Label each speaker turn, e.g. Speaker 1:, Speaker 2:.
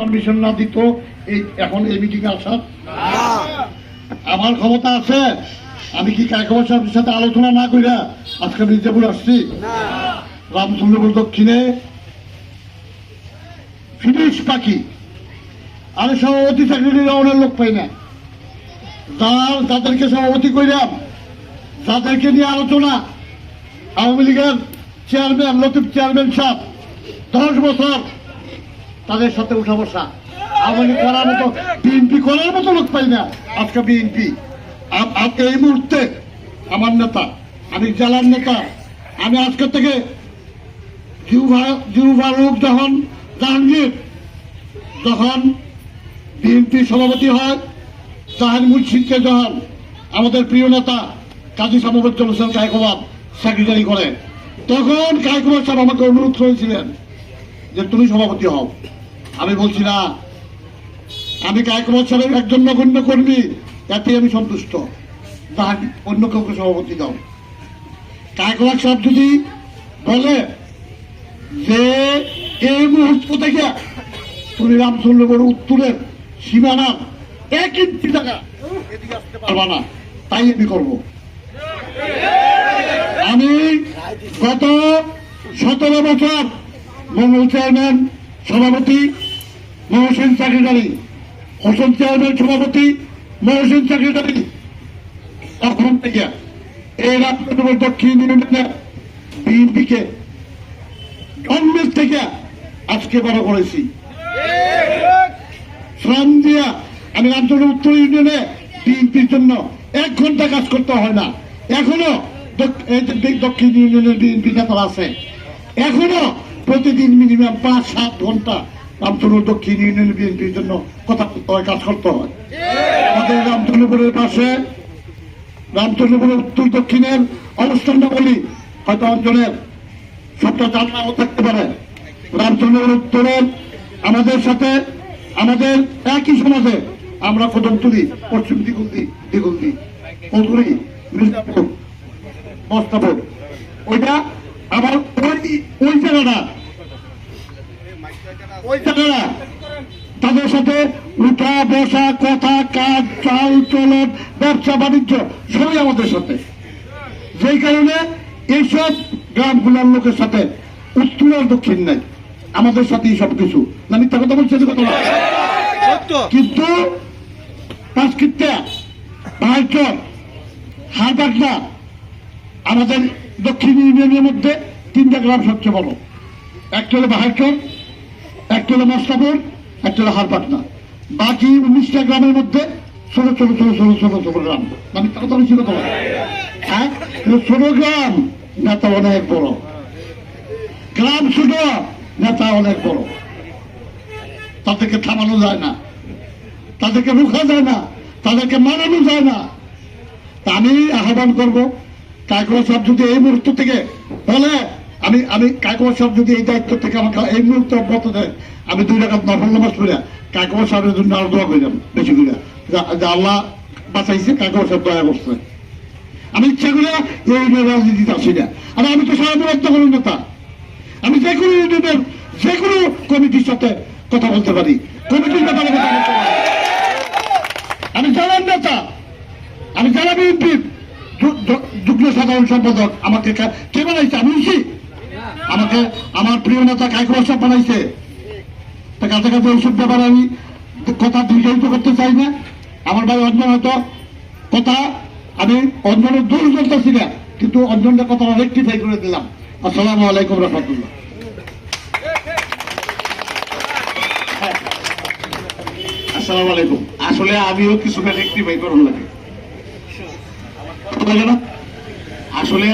Speaker 1: Permission না দিত, এই এখন এই মিটিং আসার। আমার ক্ষমতা আছে, আমি কি কাকবা সাহেবের সাথে আলোচনা না কইরা আজকে মির্জাপুর আসছি? রামচন্দ্রপুর দক্ষিণে। ফিনিশ পাখি। আমি সভাপতি সেক্রেটারি অনেক লোক পাই না। যার, যাদেরকে সভাপতি কইরাম, যাদেরকে নিয়ে আলোচনা, আওয়ামী লীগের চেয়ারম্যান লতিফ চেয়ারম্যান সাহেব, দশ বছর তাদের সাথে উঠা বসা। আওয়ামী করার মতো, বিএনপি করার মতো লোক পাই না। আজকে বিএনপি। এই মুহূর্তে আমার নেতা, আমি জেলার নেতা, আমি আজকে থেকে জিউ যখন জাহাঙ্গীর, যখন বিএনপি সভাপতি হয় জাহান মুর্শিদকে যখন আমাদের প্রিয় নেতা কাজী সামুদ্দুল হোসেন কায়কোবাদ সেক্রেটারি করে, তখন কায়কোবাদ সাহেব আমাকে অনুরোধ করেছিলেন যে তুমি সভাপতি হও। আমি বলছি না। আমি কায়কোবাদ সাহেবের একজন নগণ্য কর্মী তাতে আমি সন্তুষ্ট। তাহার অন্য কাউকে সভাপতি দাও। কায়কোবাদ সাহেব যদি বলে যে এই মুহূর্ত থেকে তুমি রামচন্দ্রপুর উত্তরের সীমানার এক ইঞ্চি টাকা পারবা না। তাই আমি করব। আমি গত সতেরো বছর মঙ্গল চেয়ারম্যান, সভাপতি মহসেন সেক্রেটারি হোসেন চেয়ারম্যান সভাপতি, মহসেন সেক্রেটারি তখন থেকে এই রামচন্দ্রপুর দক্ষিণ ইউনিয়নের বিএনপিকে জন্মের থেকে আজকে বড় করেছি। শ্রম দিয়া আমি রামচন্দ্র উত্তর ইউনিয়নে বিএনপির জন্য এক ঘণ্টা কাজ করতে হয় না। এখনও দক্ষিণ ইউনিয়নের বিএনপি নেতারা আছে। এখনও প্রতিদিন মিনিমাম পাঁচ সাত ঘণ্টা রামচন্দ্র দক্ষিণ ইউনিয়নের বিএনপির জন্য? কথা বলতে হয়, কাজ করতে হয়। আমাদের রামচন্দ্রপুরের পাশে রামচন্দ্রপুরের উত্তর দক্ষিণের অবস্থানটা বলি, হয়তো অঞ্চলের সবটা জানাও থাকতে পারে। রামচন্দ্র উত্তরের আমাদের সাথে, আমাদের একই সমাজে আমরা কদম তুলি, পশ্চিম দিগুলদি দিগুলদি কলগুড়ি মির্জাপুর, মস্তাপুর। ওইটা আবার ওই ওই জায়গাটা তাদের সাথে উঠা বসা কথা কাজ চাল চলন ব্যবসা বাণিজ্য সবই আমাদের সাথে। যেই কারণে এইসব গ্রামগুলোর লোকের সাথে উত্তর আর দক্ষিণ নাই। আমাদের সাথেই সব কিছু না মিথ্যা কথা বলছে কথা না? কিন্তু পাহাড়চর হারবাগনা আমাদের দক্ষিণ ইউনিয়নের মধ্যে তিনটা গ্রাম সবচেয়ে বড়। একটা হলো বাহারচর একটা হলো মস্তাপুর একটা হলো হারপাটনা বাকি উনিশটা গ্রামের মধ্যে ছোট ছোট ছোট ছোট ছোট ছোট গ্রাম। তার কথা ছিল তোমার। হ্যাঁ ছোট গ্রাম, নেতা অনেক বড়। গ্রাম ছোট, নেতা অনেক বড়। তাদেরকে থামানো যায় না। তাদেরকে রুখা যায় না। তাদেরকে মানানো যায় না। আমি আহ্বান করব কায়কোয়া সাহেব যদি এই মুহূর্ত থেকে বলে আমি আমি কায়কোয়া সাহেব যদি এই দায়িত্ব থেকে আমাকে এই মুহূর্তে অব্যাহত দেয়, আমি দুই টাকা নফল নামাজ পড়ে কায়কোয়া সাহেবের জন্য আরও দোয়া করলাম বেশি করে। আল্লাহ বাঁচাইছে কায়কোয়া সাহেব দয়া করছে। আমি ইচ্ছা করে এই রাজনীতিতে আসি না। আর আমি তো সারা বিরক্ত করি নেতা। আমি যে কোনো ইউনিয়নের, যে কোনো কমিটির সাথে কথা বলতে পারি। কমিটির ব্যাপারে কথা বলতে পারি। আমি জেলার নেতা। আমি যু- যুগ্ম সাধারণ সম্পাদক। আমাকে কে- বানাইছে? আমি আমাকে আমার প্রিয় নেতা কাইকুয়া সাহেব বানাইছে। তা কাছে কাছে এইসব ব্যাপারে আমি কথা দীর্ঘায়িত করতে চাই না। আমার ভাই অঞ্জন হয়তো কথা আমি অঞ্জনের দূর চলতেছি না, কিন্তু অঞ্জনটা কথাটা রেক্টিফাই করে দিলাম। আসসালামু আলাইকুম রহমতুল্লাহ। আসসালামু আলাইকুম। আসলে আমিও কিছুটা আসলে